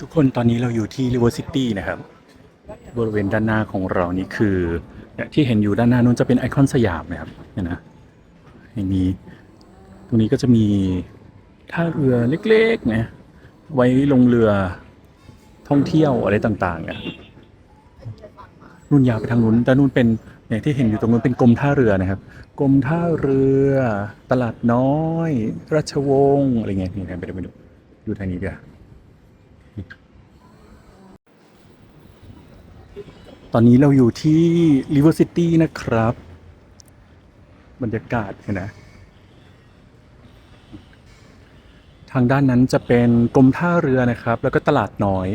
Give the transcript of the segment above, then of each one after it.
ทุกคนตอนนี้เราอยู่ที่ River City นะครับ บริเวณด้านหน้าของเรานี่คือเนี่ยที่เห็นอยู่ด้านหน้านู้นจะเป็นไอคอนสยามนะครับเนี่ยนะอยังมีตรงนี้ก็จะมีท่าเรือเล็กๆนะไว้ลงเรือท่องเที่ยวอะไรต่างๆอะนู่นยาวไปทางนู้นด้านนู้นเป็นอย่างที่เห็นอยู่ตรงนู้นเป็นกรมท่าเรือนะครับกรมท่าเรือตลาดน้อย ราชวงศ์อะไรเงี้ยนี่นะไปดูไปดูดูทางนี้ดียว ตอนนี้เราอยู่ที่ River City นะครับ บรรยากาศเห็นนะ ทางด้านนั้นจะเป็นกรมท่าเรือนะครับ แล้วก็ตลาดน้อย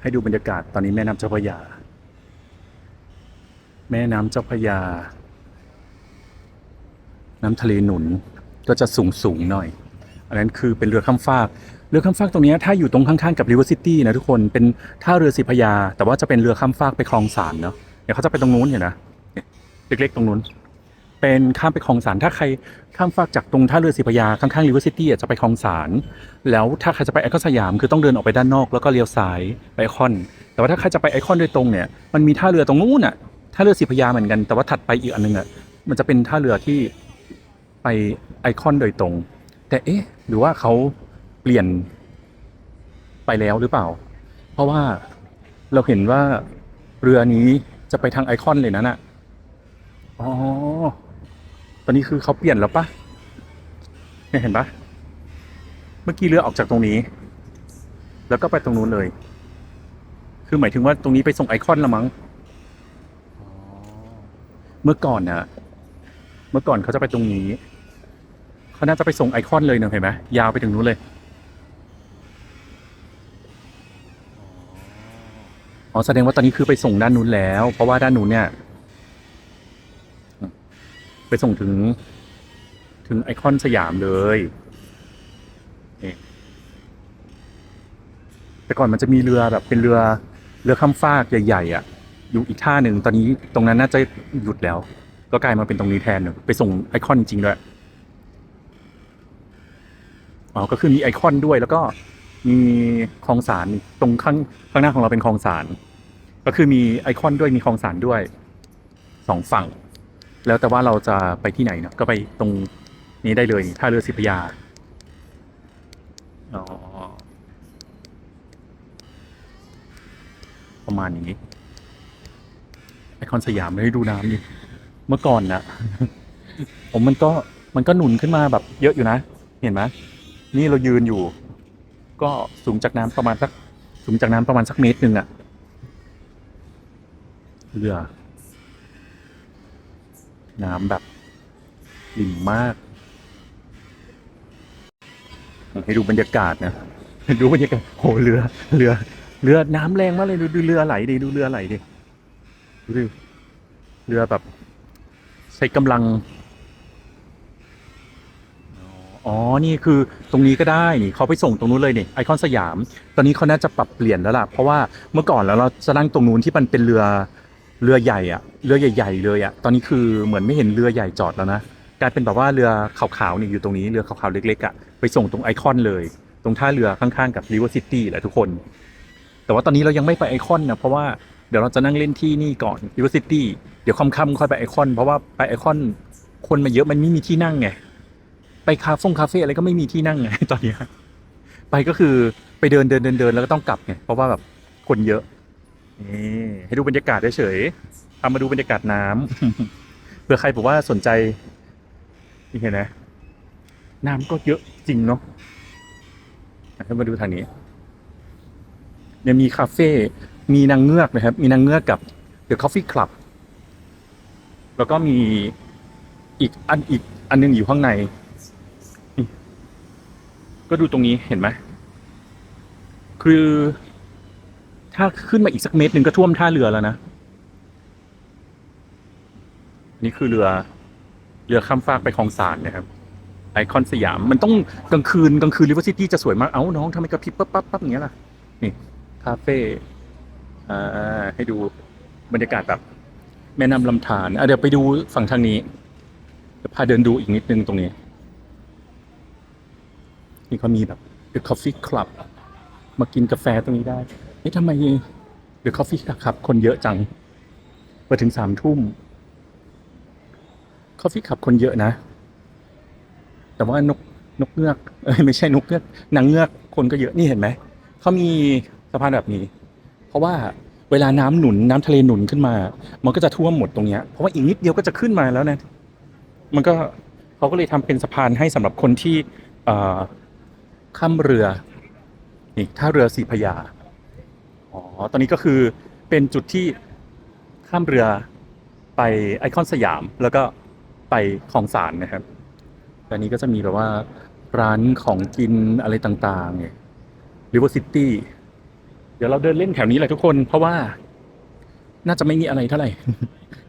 ให้ดูบรรยากาศตอนนี้แม่น้ำเจ้าพระยา แม่น้ำเจ้าพระยา น้ำทะเลหนุนก็จะสูงสูงหน่อย อันนั้นคือเป็นเรือข้ามฟาก เรือข้ามฟากตรงนี้ถ้าอยู่ตรงข้างๆกับ River City นะทุกคนเป็นท่าเรือสีพยา แต่ว่าจะเป็นเรือข้ามฟากไปคลองสารเนาะเดี๋ยวเขาจะไปตรงนู้นเห็นนะเล็กๆตรงนู้น เป็นข้ามไปคลองสารถ้าใครข้ามฟากจากตรงท่าเรือสีพยาข้างๆ River City อะจะไปคลองสารแล้วถ้าใครจะไปไอคอนสยามคือต้องเดินออกไปด้านนอกแล้วก็เลี้ยวซ้ายไปไอคอน แต่ว่าถ้าใครจะไปไอคอนโดยตรงเนี่ยมันมีท่าเรือตรงนู้นอะท่าเรือสีพยาเหมือนกันแต่ว่าถัดไปอีกอันนึงอะมันจะเป็นท่าเรือที่ไปไอคอนโดยตรง แต่เอ๊ะ หรือว่าเขาเปลี่ยนไปแล้วหรือเปล่า เพราะว่าเราเห็นว่าเรือนี้จะไปทางไอคอนเลยนะน่ะอ๋อ ตอนนี้คือเขาเปลี่ยนแล้วปะเนี่ยเห็นปะเมื่อกี้เรือออกจากตรงนี้ แล้วก็ไปตรงนู้นเลย คือหมายถึงว่าตรงนี้ไปส่งไอคอนละมั้งอ๋อเมื่อก่อนนะเมื่อก่อนเขาจะไปตรงนี้ เขาน่าจะไปส่งไอคอนเลยเนอะเห็นไหมยาวไปถึงนู้นเลยอ๋อแสดงว่าตอนนี้คือไปส่งด้านนู้นแล้ว เพราะว่าด้านนู้นเนี่ย ไปส่งถึง ถึงไอคอนสยามเลยนี่แต่ก่อนมันจะมีเรือแบบเป็นเรือเรือข้ามฟากใหญ่ๆอะ อยู่อีกท่าหนึ่งตอนนี้ตรงนั้นน่าจะหยุดแล้ว ก็กลายมาเป็นตรงนี้แทนไปส่งไอคอนจริงๆด้วย อ๋อก็คือมีไอคอนด้วย แล้วก็มีคลองสารตรงข้างข้างหน้าของเราเป็นคลองสารก็คือมีไอคอนด้วยมีคลองสารด้วยสองฝั่ง แล้วแต่ว่าเราจะไปที่ไหนเนาะก็ไปตรงนี้ได้เลยท่าเรือสิพยาอ๋อประมาณนี้ไอคอนสยามให้ดูน้ำดิเมื่อก่อนนะผมมันก็มันก็หนุนขึ้นมาแบบเยอะอยู่นะ เห็นไหม นี่เรายืนอยู่ ก็สูงจากน้ำประมาณสักสูงจากน้ำประมาณสักเมตรหนึ่งอะเรือ น้ำแบบลิ่มมาก ให้ดูบรรยากาศนะให้ดูบรรยากาศโหเรือ เรือ เรือน้ำแรงมากเลยดูดูเรือไหลดิดูเรือไหลดิดูดิเรือแบบ ใช้กำลัง อ๋อ นี่คือตรงนี้ก็ได้นี่เขาไปส่งตรงนู้นเลยนี่ไอคอนสยาม ตอนนี้เขาน่าจะปรับเปลี่ยนแล้วล่ะ เพราะว่าเมื่อก่อนแล้วเราจะนั่งตรงนู้นที่มันเป็นเรือเรือใหญ่อะเรือใหญ่ ๆ เลยอะตอนนี้คือเหมือนไม่เห็นเรือใหญ่จอดแล้วนะกลายเป็นแบบว่าเรือขาวๆนี่อยู่ตรงนี้เรือขาวๆเล็กๆอะไปส่งตรงไอคอนเลย ตรงท่าเรือข้างๆกับ River City แหละทุกคน แต่ว่าตอนนี้เรายังไม่ไปไอคอนนะเพราะว่าเดี๋ยวเราจะนั่งเล่นที่นี่ก่อน River City เดี๋ยวค่ำๆค่อยไปไอคอน เพราะว่าไปไอคอนคนมาเยอะมันไม่มีที่นั่งไง ไปคาเฟ่คาเฟ่อะไรก็ไม่มีที่นั่งไงตอนนี้ไปก็คือไปเดินเดินเดินเดินแล้วก็ต้องกลับไงเพราะว่าแบบคนเยอะนี่ให้ดูบรรยากาศเฉยๆเอามาดูบรรยากาศน้ำเผื่อใครบอกว่าสนใจนี่เห็นไหมน้ำก็เยอะจริงเนาะให้มาดูทางนี้เนี่ยมีคาเฟ่ มีนางเงือกนะครับ มีนางเงือกกับ The Coffee Club แล้วก็มีอีกอันอีกอันหนึงอยู่ข้างใน ก็ดูตรงนี้เห็นไหมคือ ถ้าขึ้นมาอีกสักเมตรหนึ่งก็ท่วมท่าเรือแล้วนะ นี่คือเรือ เรือข้ามฟากไปคลองสารนะครับ ไอคอนสยามมันต้องกลางคืนกลางคืนริเวอร์ซิตี้จะสวยมาก เอ้าน้องทำไมกระพริบปั๊บปั๊บปั๊บอย่างเงี้ยล่ะ นี่ คาเฟ่อ่าให้ดูบรรยากาศแบบแม่น้ำลำธารอะเดี๋ยวไปดูฝั่งทางนี้จะพาเดินดูอีกนิดนึงตรงนี้ นี่เขามีแบบ The Coffee Club มากินกาแฟตรงนี้ได้นี่ทำไม The Coffee Club คนเยอะจังไปถึงสามทุ่ม Coffee Club คนเยอะนะ แต่ว่านกนกเงือกเอ้ยไม่ใช่นกเงือกนางเงือกคนก็เยอะนี่เห็นไหมเขามีสะพานแบบนี้ เพราะว่าเวลาน้ำหนุนน้ำทะเลหนุนขึ้นมา มันก็จะท่วมหมดตรงเนี้ยเพราะว่าอีกนิดเดียวก็จะขึ้นมาแล้วนะ มันก็เขาก็เลยทำเป็นสะพานให้สำหรับคนที่เอ่อ ข้ามเรือนี่ท่าเรือสีพยาอ๋อตอนนี้ก็คือเป็นจุดที่ข้ามเรือไปไอคอนสยามแล้วก็ไปคลองสานนะครับแต่อันนี้ก็จะมีแบบว่าร้านของกินอะไรต่างๆเนี่ยริเวอร์ซิตี้เดี๋ยวเราเดินเล่นแถวนี้แหละทุกคน เพราะว่า น่าจะไม่มีอะไรเท่าไหร่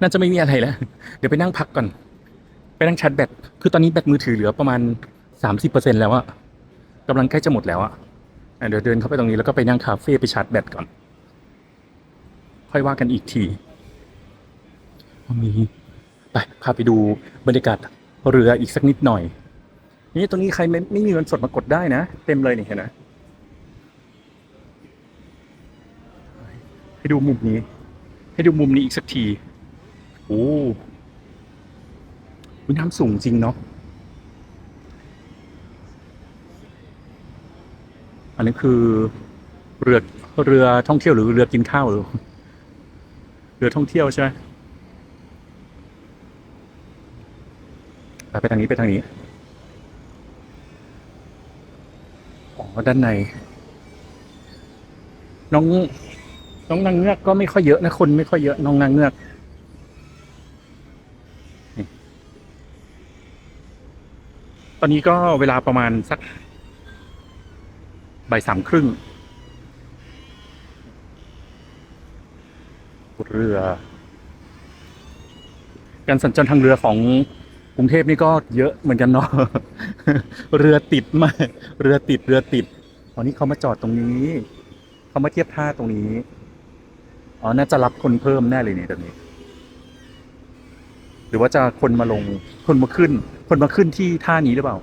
น่าจะไม่มีอะไรแล้ว เดี๋ยวไปนั่งพักก่อน ไปนั่งชาร์จแบต คือตอนนี้แบตมือถือเหลือประมาณสามสิบเปอร์เซ็นแล้วอะ กำลังใกล้จะหมดแล้วอะอะเดี๋ยวเดินเข้าไปตรงนี้แล้วก็ไปนั่งคาเฟ่ไปชาร์จแบตก่อน ค่อยว่ากันอีกทีมีไปพาไปดูบรรยากาศเรืออีกสักนิดหน่อย นี่ตรงนี้ใครไม่ไม่มีเงินสดมากดได้นะ เต็มเลยนี่เห็นไหมให้ดูมุมนี้ ให้ดูมุมนี้อีกสักที โอ้น้ำสูงจริงเนาะ อันนี้คือเรือเรือท่องเที่ยวหรือเรือกินข้าวหรือเรือท่องเที่ยวใช่ไหมไปไปทางนี้ไปทางนี้อ๋อด้านใน น้อง น้องนางเงือกก็ไม่ค่อยเยอะนะคนไม่ค่อยเยอะน้องนางเงือกตอนนี้ก็เวลาประมาณสัก บ่ายสามครึ่ง เรือ การสัญจรทางเรือของกรุงเทพนี่ก็เยอะเหมือนกันเนาะ เรือติดมาก เรือติด เรือติดตอนนี้เขามาจอดตรงนี้ เขามาเทียบท่าตรงนี้ อ๋อ น่าจะรับคนเพิ่มแน่เลยเนี่ยตรงนี้ หรือว่าจะคนมาลง คนมาขึ้น คนมาขึ้นที่ท่านี้หรือเปล่า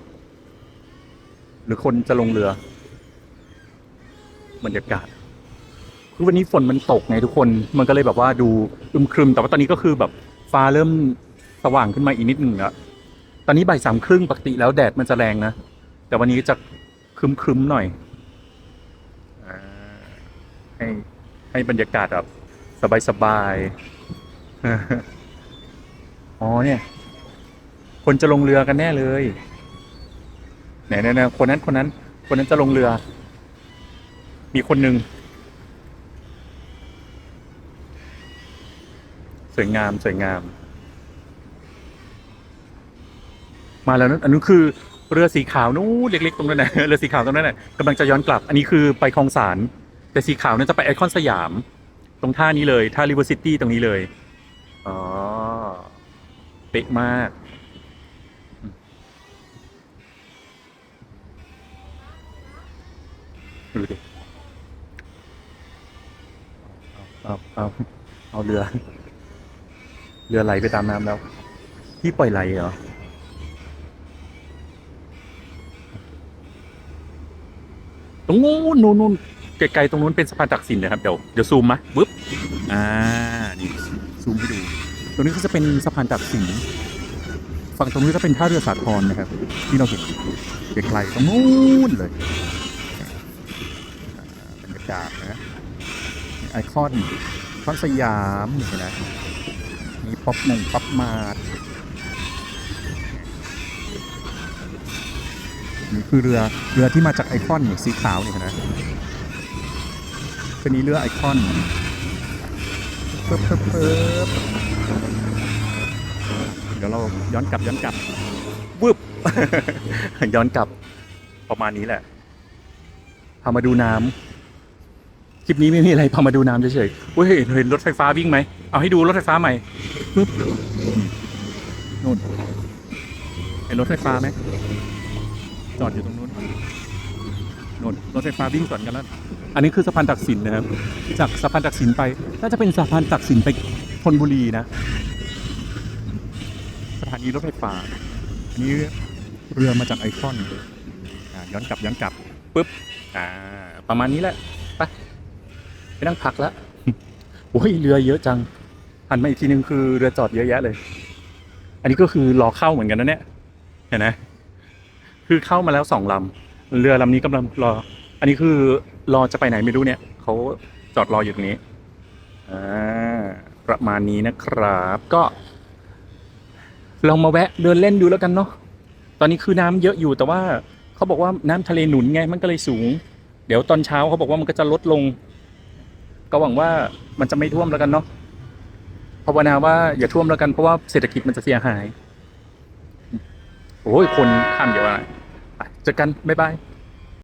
หรือคนจะลงเรือ บรรยากาศ คือวันนี้ฝนมันตกไงทุกคน มันก็เลยแบบว่าดูอึมครึม แต่ว่าตอนนี้ก็คือแบบฟ้าเริ่มสว่างขึ้นมาอีกนิดหนึ่งแล้ว ตอนนี้บ่ายสามครึ่งปกติแล้วแดดมันจะแรงนะ แต่วันนี้จะครึมครึมๆหน่อยอ่าให้ให้บรรยากาศแบบสบายสบายๆอ๋อเนี่ย คนจะลงเรือกันแน่เลยไหนไหนไหนคนนั้นคนนั้น คนนั้นจะลงเรือ มีคนหนึ่งสวยงามสวยงาม มาแล้วนั่นอันนู้นคือเรือสีขาวนู้นเล็กๆตรงนั้นนะเรือสีขาวตรงนั้นน่ะกำลังจะย้อนกลับ อันนี้คือไปคลองสารแต่สีขาวนั่นจะไปไอคอนสยาม ตรงท่านี้เลยท่าริเวอร์ซิตี้ตรงนี้เลยอ๋อเป๊ะมากดูดิ เอาเอาเอาเรือ เรือไหลไปตามน้ำแล้วพี่ปล่อยไหลเหรอตรงนู้นนู้นนู้นไกลๆตรงนู้นเป็นสะพานตักสินนะครับเดี๋ยวเดี๋ยวซูมมะปึ๊บอ่านี่ซูมให้ดูตรงนี้ก็จะเป็นสะพานตักสินฝั่งตรงนี้ก็เป็นท่าเรือสาทรนะครับ ที่เราเห็นไกลๆตรงนู้นเลยบรรยากาศนะไอคอน ไอคอนสยามเห็นไหมมีป๊อปมงป๊อปมานี่คือเรือเรือที่มาจากไอคอนสีขาวนี่นะเป็นนี้เรือไอคอนเพิ่มเพิ่มเพิ่มเดี๋ยวเราย้อนกลับย้อนกลับวึบย้อนกลับประมาณนี้แหละพามาดูน้ำ คลิปนี้ไม่มีอะไรพามาดูน้ำเฉยๆเฮ้ยเห็นรถไฟฟ้าวิ่งไหม เอาให้ดูรถไฟฟ้าใหม่ปึ๊บนู่นเห็นรถไฟฟ้าไหมจอดอยู่ตรงนู้นนู่นรถไฟฟ้าวิ่งสวนกันแล้ว อันนี้คือสะพานตักสินนะครับ จากสะพานตักสินไปน่าจะเป็นสะพานตักสินไปธนบุรีนะ สถานีรถไฟฟ้า อันนี้เรือมาจากไอคอนอ่าย้อนย้อนกลับย้อนกลับปุ๊บ อ่า ประมาณนี้แหละ ไปนั่งพักล้วโอ้ยเรือเยอะจังหันมาอีกทีนึงคือเรือจอดเยอะแยะเลย อันนี้ก็คือรอเข้าเหมือนกันนะเนี่ยเห็นไหมคือเข้ามาแล้วสองลำเรือลำนี้กำลังรอ อันนี้คือรอจะไปไหนไม่รู้เนี่ยเขาจอดรออยู่ตรงนี้อ่าประมาณนี้นะครับ ก็ลองมาแวะเดินเล่นดูแล้วกันเนาะตอนนี้คือน้ำเยอะอยู่แต่ว่าเขาบอกว่าน้ำทะเลหนุนไงมันก็เลยสูง เดี๋ยวตอนเช้าเขาบอกว่ามันก็จะลดลง ก็หวังว่ามันจะไม่ท่วมแล้วกันเนาะภาวนาว่าอย่าท่วมแล้วกันเพราะว่าเศรษฐกิจมันจะเสียหาย โอ้ยคนข้ามเยอะอะไรไปเจอกัน บ๊ายบาย